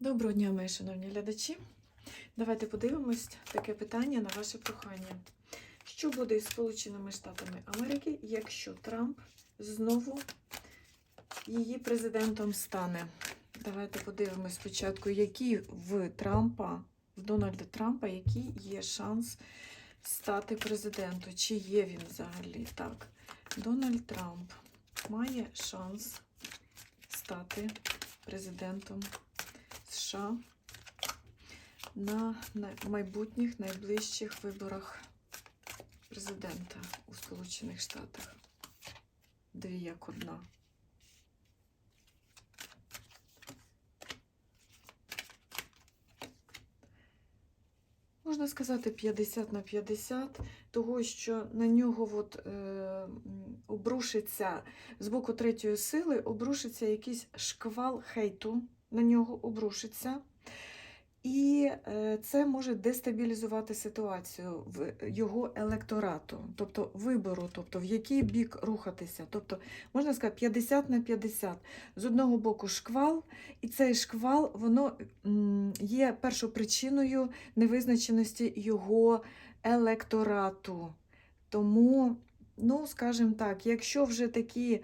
Доброго дня, мої шановні глядачі. Давайте подивимось таке питання на ваше прохання. Що буде із Сполученими Штатами Америки, якщо Трамп знову її президентом стане? Давайте подивимось спочатку, які в Трампа, в Дональда Трампа, який є шанс стати президентом. Чи є він взагалі? Так, Дональд Трамп має шанс стати президентом США на майбутніх найближчих виборах президента у Сполучених Штатах. Дві як одна. Можна сказати 50 на 50, того, що на нього от, е, обрушиться з боку третьої сили, обрушиться якийсь шквал хейту на нього обрушиться. І е, це може дестабілізувати ситуацію в його електорату, тобто вибору, тобто в який бік рухатися. Тобто, можна сказати, 50 на 50. З одного боку шквал, і цей шквал воно є першопричиною невизначеності його електорату. Тому, ну, скажімо так, якщо вже такі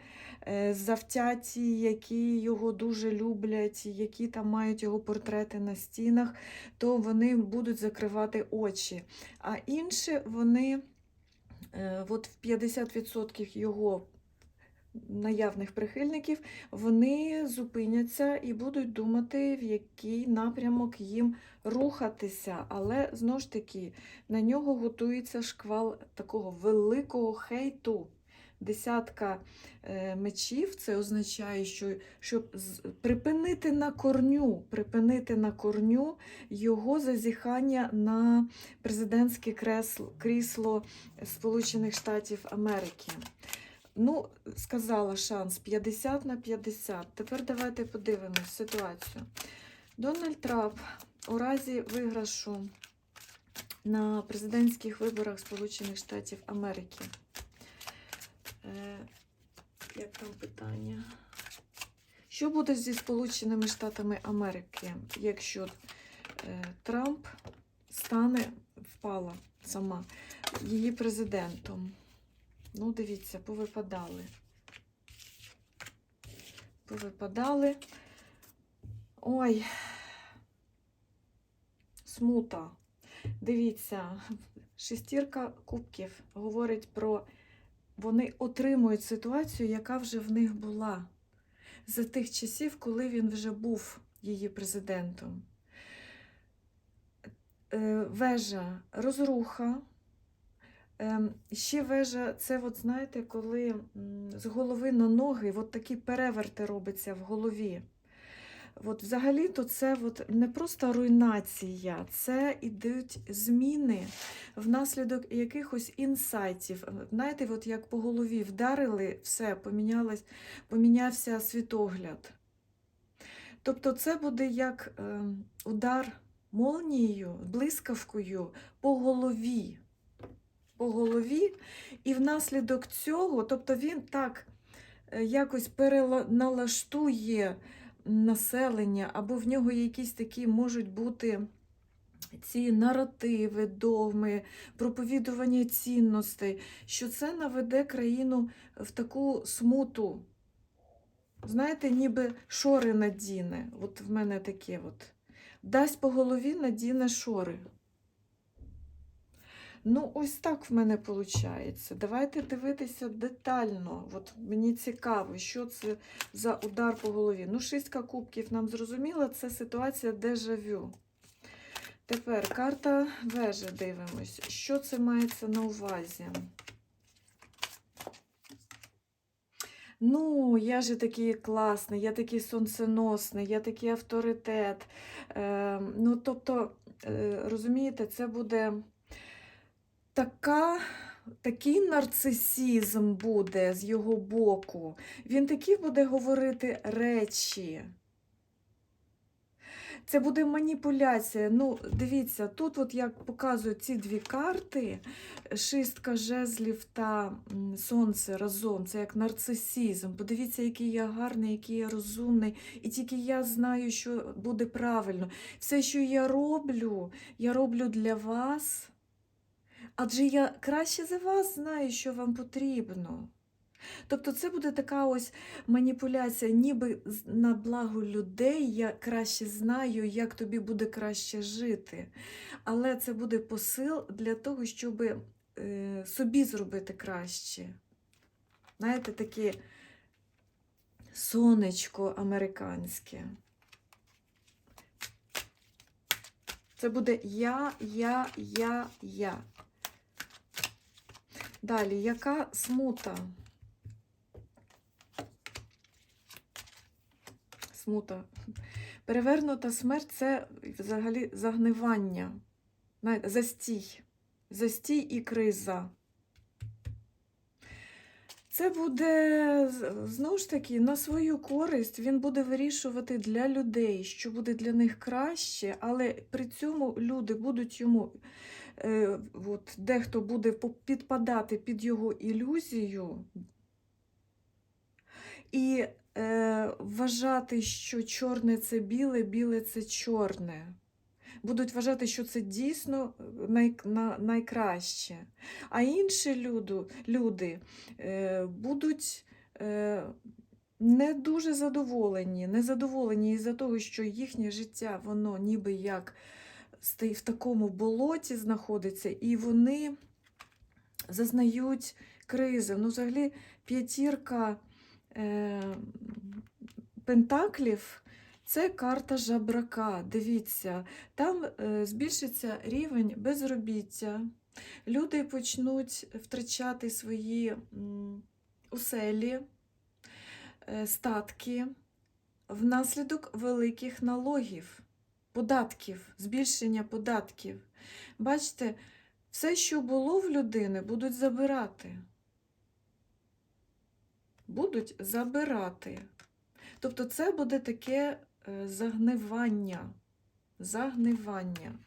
е, завтяті, які його дуже люблять, які там мають його портрети на стінах, то вони будуть закривати очі. А інші вони е, от в 50% його наявних прихильників, вони зупиняться і будуть думати, в який напрямок їм рухатися. Але знову ж таки на нього готується шквал такого великого хейту. Десятка е, мечів це означає, що щоб припинити на корню, припинити на корню його зазіхання на президентське крісло Сполучених Штатів Америки. Ну, сказала шанс 50 на 50. Тепер давайте подивимось ситуацію. Дональд Трамп у разі виграшу на президентських виборах Сполучених Штатів Америки. Е, як там питання? Що буде зі Сполученими Штатами Америки, якщо е, Трамп стане впала сама її президентом? Ну, дивіться, повипадали. Повипадали. Ой, смута. Дивіться, шестірка кубків говорить про вони отримують ситуацію, яка вже в них була за тих часів, коли він вже був її президентом. Е, Вежа розруха. Ем, Ще вежа, це, от, знаєте, коли з голови на ноги от такі переверти робиться в голові. От взагалі-то це от не просто руйнація, це ідуть зміни внаслідок якихось інсайтів. Знаєте, от як по голові вдарили, все, помінявся світогляд. Тобто це буде як е, удар молнією, блискавкою по голові. По голові, і внаслідок цього, тобто він так е, якось переналаштує населення, або в нього якісь такі можуть бути ці наративи, догми, проповідування цінностей, що це наведе країну в таку смуту. Знаєте, ніби шори надіне. От в мене таке от. Дасть по голові надіне шори. Ну, ось так в мене виходить. Давайте дивитися детально. От мені цікаво, що це за удар по голові. Ну, шістка кубків нам зрозуміла, це ситуація дежавю. Тепер карта вежі дивимось. Що це мається на увазі? Ну, я же такий класний, я такий сонценосний, я такий авторитет. Е, ну, тобто, е, розумієте, це буде така, такий нарцисізм буде з його боку. Він такі буде говорити речі. Це буде маніпуляція. Ну, дивіться, тут, от як показують ці дві карти, шістка жезлів та сонце разом, це як нарцисізм. Подивіться, який я гарний, який я розумний, і тільки я знаю, що буде правильно. Все, що я роблю, я роблю для вас. Адже я краще за вас знаю, що вам потрібно. Тобто це буде така ось маніпуляція, ніби на благо людей я краще знаю, як тобі буде краще жити. Але це буде посил для того, щоб е, собі зробити краще. Знаєте, таке сонечко американське. Це буде я, я, я, я. Далі, яка смута? Смута. Перевернута смерть це взагалі загнивання, застій. Застій і криза. Це буде знову ж таки на свою користь. Він буде вирішувати для людей, що буде для них краще, але при цьому люди будуть йому, от, дехто буде підпадати під його ілюзію і е, вважати, що чорне це біле, біле це чорне. Будуть вважати, що це дійсно най, на, найкраще. А інші люду, люди е, будуть е, не дуже задоволені, незадоволені із-за того, що їхнє життя, воно ніби як в такому болоті знаходиться, і вони зазнають кризи. Ну, взагалі, п'ятірка е, пентаклів це карта жабрака. Дивіться, там е, збільшиться рівень безробіття. Люди почнуть втрачати свої м, оселі, е, статки внаслідок великих налогів, податків, збільшення податків. Бачите, все, що було в людини, будуть забирати. Будуть забирати. Тобто це буде таке е, загнивання. Загнивання.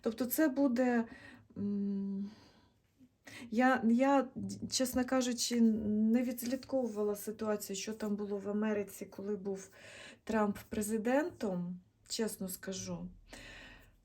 Тобто це буде. Я, я, чесно кажучи, не відслідковувала ситуацію, що там було в Америці, коли був Трамп президентом, чесно скажу.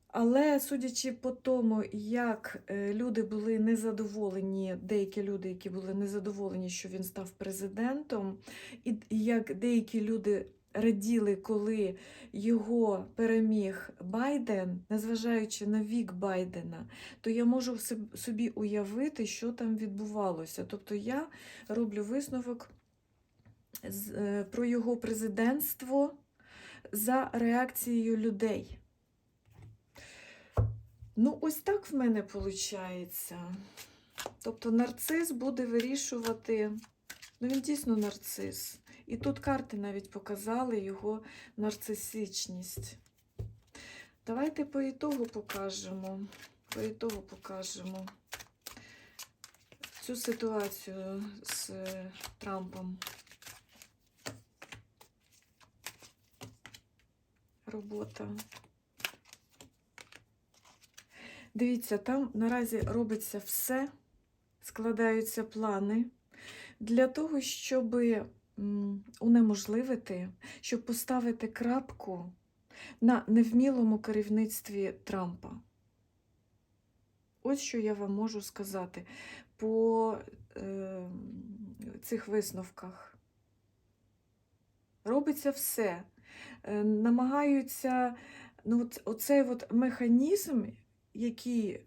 Але судячи по тому, як е, люди були незадоволені, деякі люди, які були незадоволені, що він став президентом, і як деякі люди раділи, коли його переміг Байден, незважаючи на вік Байдена, то я можу собі уявити, що там відбувалося. Тобто я роблю висновок е, про його президентство за реакцією людей. Ну, ось так в мене виходить. Тобто нарцис буде вирішувати, ну він дійсно нарцис. І тут карти навіть показали його нарцисичність. Давайте по ітогу покажемо. По ітогу покажемо цю ситуацію з Трампом. Робота. Дивіться, там наразі робиться все, складаються плани для того, щоб унеможливити, щоб поставити крапку на невмілому керівництві Трампа. Ось що я вам можу сказати по е, цих висновках. Робиться все. Е, намагаються, ну, оцей от механізм, який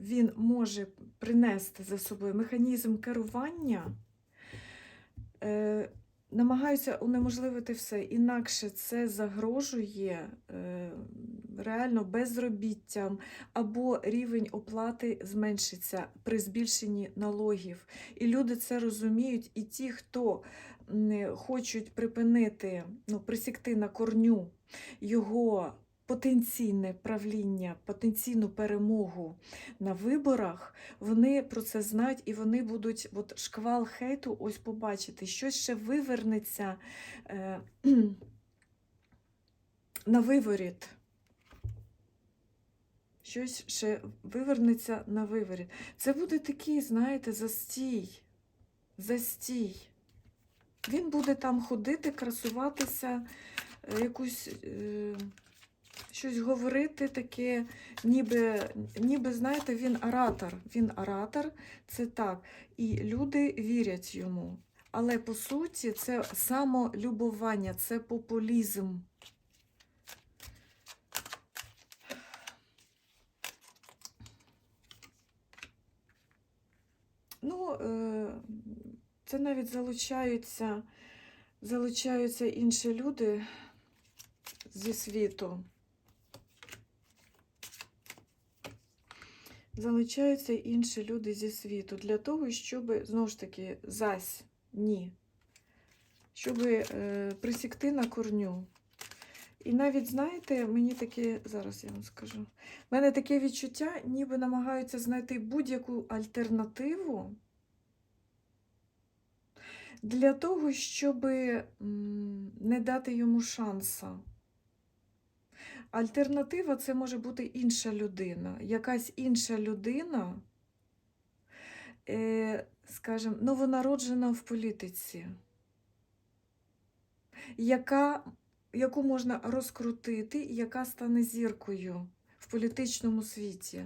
він може принести за собою, механізм керування, е, намагаються унеможливити все. Інакше це загрожує е, реально безробіттям або рівень оплати зменшиться при збільшенні налогів. І люди це розуміють, і ті, хто хочуть припинити, ну, присікти на корню його потенційне правління, потенційну перемогу на виборах, вони про це знають і вони будуть от шквал хейту ось побачити, щось ще вивернеться. Е, на виворіт. Щось ще вивернеться на виворіт. Це буде такий, знаєте, застій. Застій. Він буде там ходити, красуватися, е, якусь е, щось говорити таке, ніби, ніби, знаєте, він оратор. Він оратор, це так. І люди вірять йому. Але по суті, це самолюбування, це популізм. Ну, е, це навіть залучаються, залучаються інші люди зі світу. Залучаються інші люди зі світу для того, щоб, знову ж таки, зась, ні, щоб е, присікти на корню. І навіть, знаєте, мені таке, зараз я вам скажу, в мене таке відчуття, ніби намагаються знайти будь-яку альтернативу для того, щоб не дати йому шанса. Альтернатива це може бути інша людина. Якась інша людина, е, скажімо, новонароджена в політиці, яка, яку можна розкрутити, яка стане зіркою в політичному світі,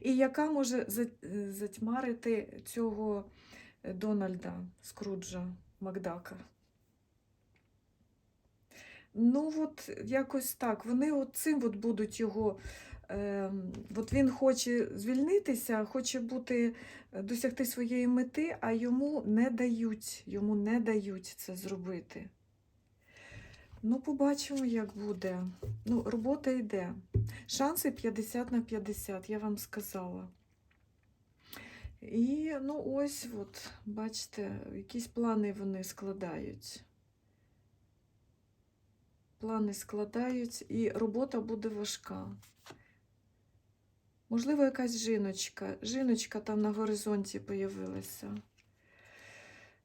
і яка може затьмарити цього Дональда Скруджа Макдака. Ну, от якось так. Вони от цим от будуть його. Е, от він хоче звільнитися, хоче бути, е, досягти своєї мети, а йому не дають, йому не дають це зробити. Ну, побачимо, як буде. Ну, робота йде. Шанси 50 на 50, я вам сказала. І ну ось, от, бачите, якісь плани вони складають. Плани складають, і робота буде важка. Можливо, якась жіночка. Жіночка там на горизонті появилася.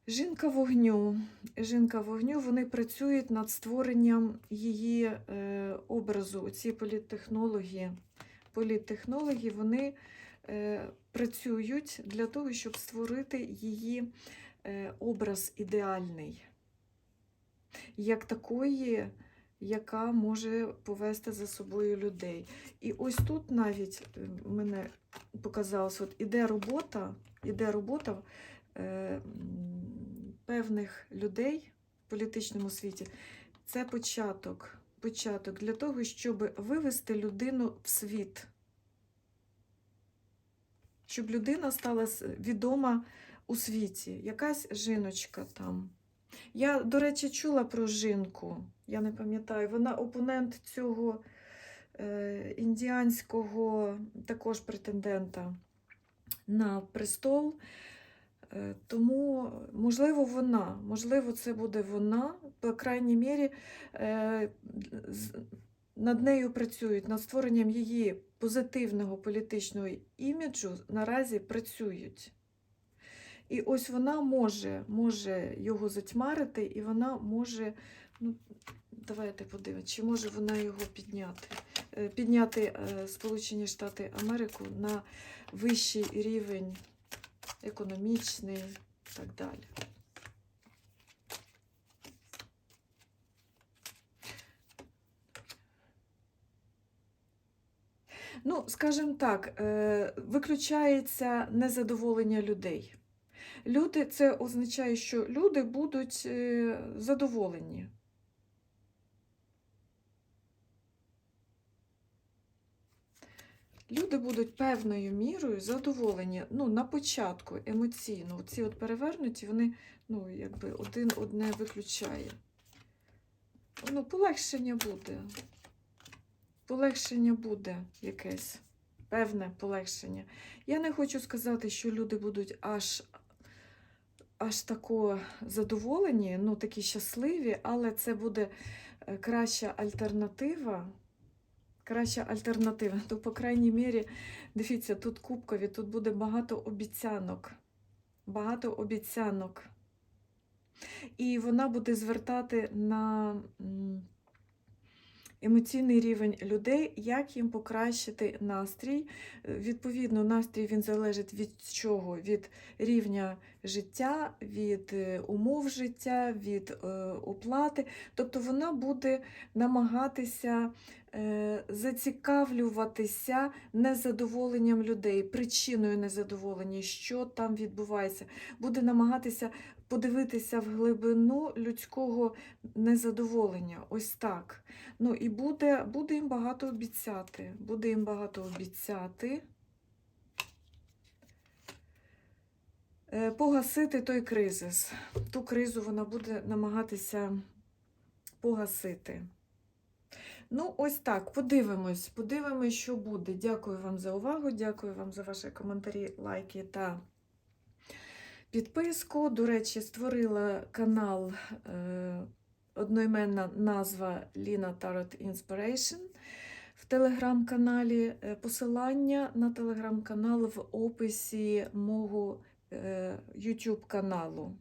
Жінка вогню. Жінка вогню, вони працюють над створенням її е, образу. Ці політтехнологи, політтехнологи, вони працюють для того, щоб створити її е, образ ідеальний, як такої, яка може повести за собою людей. І ось тут навіть е, мене показалось, от іде робота, іде робота е, певних людей в політичному світі. Це початок, початок для того, щоб вивести людину в світ щоб людина стала відома у світі, якась жіночка там. Я, до речі, чула про жінку, я не пам'ятаю, вона опонент цього е, індіанського також претендента на престол. Е, Тому, можливо, вона, можливо, це буде вона, по крайній мірі, е, над нею працюють, над створенням її позитивного політичного іміджу наразі працюють. І ось вона може, може його затьмарити, і вона може, ну, давайте подивимося, чи може вона його підняти. Е, Підняти е, Сполучені Штати Америку на вищий рівень економічний і так далі. Ну, скажімо так, е, виключається незадоволення людей. Люди, це означає, що люди будуть е, задоволені. Люди будуть певною мірою задоволені ну, на початку емоційно. Ці от перевернуті, вони ну, якби один одне виключає. Ну, полегшення буде. Полегшення буде якесь, певне полегшення. Я не хочу сказати, що люди будуть аж, аж тако задоволені, ну такі щасливі, але це буде е, краща альтернатива. Краща альтернатива. То, по крайній мірі, дивіться, тут кубкові, тут буде багато обіцянок. Багато обіцянок. І вона буде звертати на. Емоційний рівень людей, як їм покращити настрій. Е, Відповідно, настрій він залежить від чого? Від рівня життя, від е, умов життя, від е, оплати. Тобто вона буде намагатися зацікавлюватися незадоволенням людей, причиною незадоволення, що там відбувається, буде намагатися подивитися в глибину людського незадоволення. Ось так. Ну і буде, буде їм багато обіцяти. Буде їм багато обіцяти. Е, Погасити той кризис. Ту кризу вона буде намагатися погасити. Ну, ось так, подивимось, подивимось, що буде. Дякую вам за увагу, дякую вам за ваші коментарі, лайки та підписку. До речі, створила канал е, одноіменна назва Ліна Tarot Inspiration в телеграм-каналі. Е, Посилання на телеграм-канал в описі мого YouTube каналу.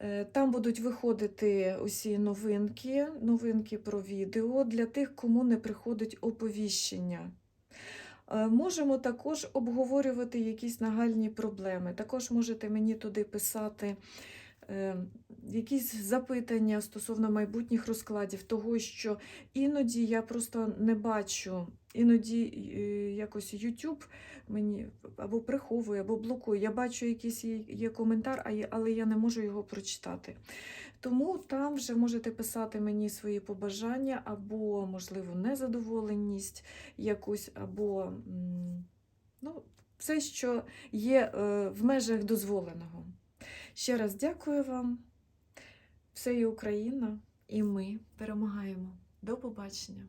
Е, Там будуть виходити усі новинки, новинки про відео для тих, кому не приходить оповіщення. Е, Можемо також обговорювати якісь нагальні проблеми. Також можете мені туди писати якісь запитання стосовно майбутніх розкладів, того, що іноді я просто не бачу, іноді е, якось YouTube мені або приховує, або блокує. Я бачу якийсь є, є коментар, але я не можу його прочитати. Тому там вже можете писати мені свої побажання, або, можливо, незадоволеність якусь, або ну, все, що є е, в межах дозволеного. Ще раз дякую вам. Все є Україна, і ми перемагаємо. До побачення!